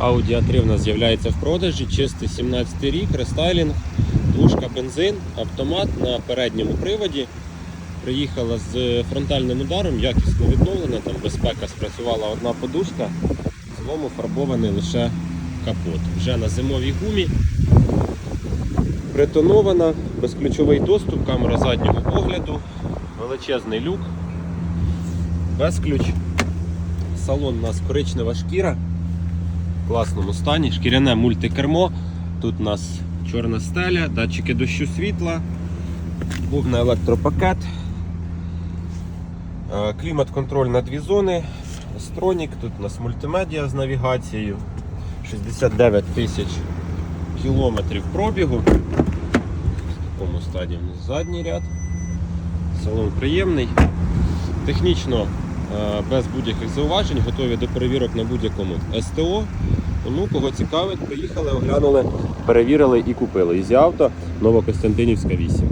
Audi A3 в нас з'являється в продажі, чистий 17 рік, рестайлінг, двушка бензин, автомат на передньому приводі. Приїхала з фронтальним ударом, якісно відновлена, там безпека спрацювала одна подушка, в цілому фарбований лише капот. Вже на зимовій гумі. Притонована, безключовий доступ, камера заднього огляду, величезний люк, без ключ. Салон у нас коричнева шкіра класному стані, шкіряне мультикермо. Тут у нас чорна стеля, датчики дощу світла, на електропакет, Е, клімат-контроль на дві зони, Стронік, тут у нас мультимедіа з навігацією, 69 тисяч кілометрів пробігу. В такому стадії задній ряд. Салон приємний. Технічно без будь-яких зауважень, готові до перевірок на будь-якому СТО. Ну, кого цікавить, приїхали, оглянули, перевірили і купили. Ізі авто Новокостянтинівська 8.